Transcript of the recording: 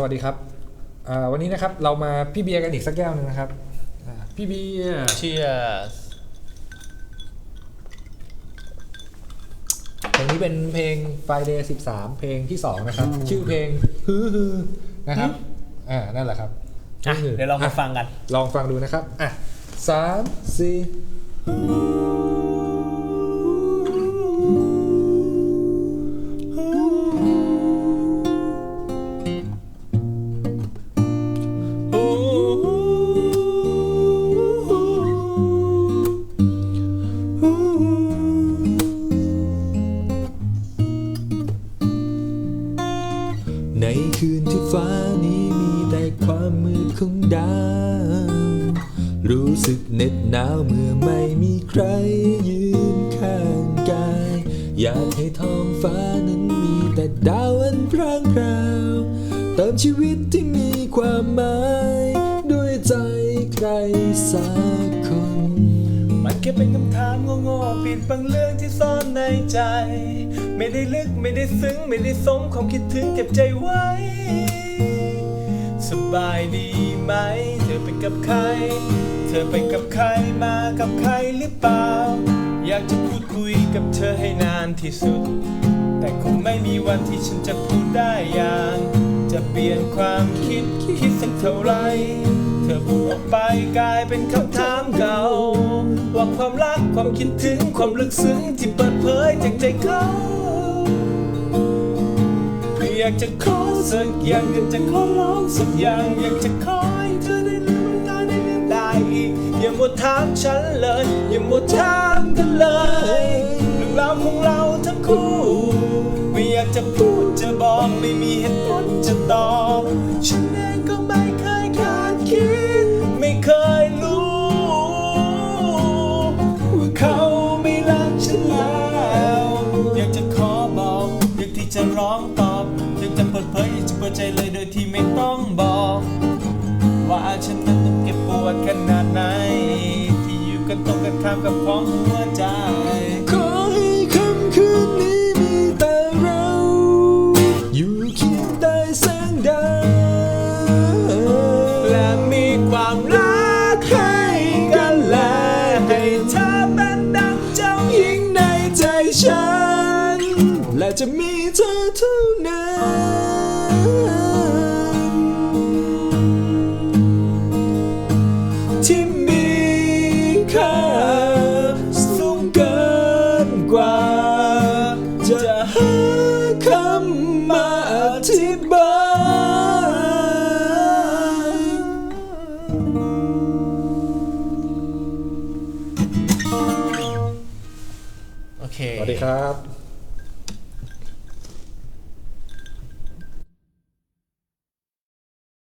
สวัสดีครับอ่าวันนี้นะครับเรามาพี่เบียร์กันอีกสักแก้วหนึ่งนะครับอ่าพี่เบียร์ Cheers เพลงนี้เป็นเพลง Friday 13 เพลงที่ 2 นะครับ ชื่อเพลงฮือฮือนะครับอ่านั่นแหละครับอะฮือเดี๋ยวเรามาอะฟังกัน ลองฟังดูนะครับอะสามสี่ ในคืนที่ฟ้านี้มีแต่ความมืดของดาว รู้สึกเหน็ดหนาวเมื่อไม่มีใครยืนข้างกาย อยากให้ท้องฟ้านั้นมีแต่ดาวอันพร่างพราวเติมชีวิตที่มีความหมายด้วยใจใครสักคน มันแค่เป็นคำ โง่ปิดบังเรื่องที่ซ่อนในใจ ไม่ได้ลึกไม่ได้ซึ้งไม่ได้สมความคิดถึงเก็บใจไว้ สบายดีไหม เธอไปกับใคร เธอไปกับใครมากับใครหรือเปล่า อยากจะพูดคุยกับเธอให้นานที่สุด แต่คงไม่มีวันที่ฉันจะพูดได้อย่าง จะเปลี่ยนความคิดคิดสักเท่าไหรเธอพูดออกไปกลายเป็นคำถามเก่า ว่าความรักความคิดถึงความลึกซึ้งที่เปิดเผยจากใจเขาอยากจะขอสักอย่างอยากจะขอร้องสักอย่างอยากจะขอให้เธอได้ลืมตาได้ลืมได้อีกอย่ามัวถามฉันเลยอย่ามัวถามกันเลยเรื่องราวของเราทั้งคู่ไม่อยากจะพูดจะบอกไม่มีเหตุผลจะตอบฉันเอง เผยอยากจะเปิดใจเลยโดยที่ไม่ต้องบอก ว่าฉันนั้นต้องเก็บปวดขนาดไหน ที่อยู่กันตรงกันข้ามกับของหัวใจ ขอให้ค่ำคืนนี้มีแต่เรา อยู่เคียงใต้แสงดาวและมีความรัก มาอธิบายโอเค สวัสดีครับ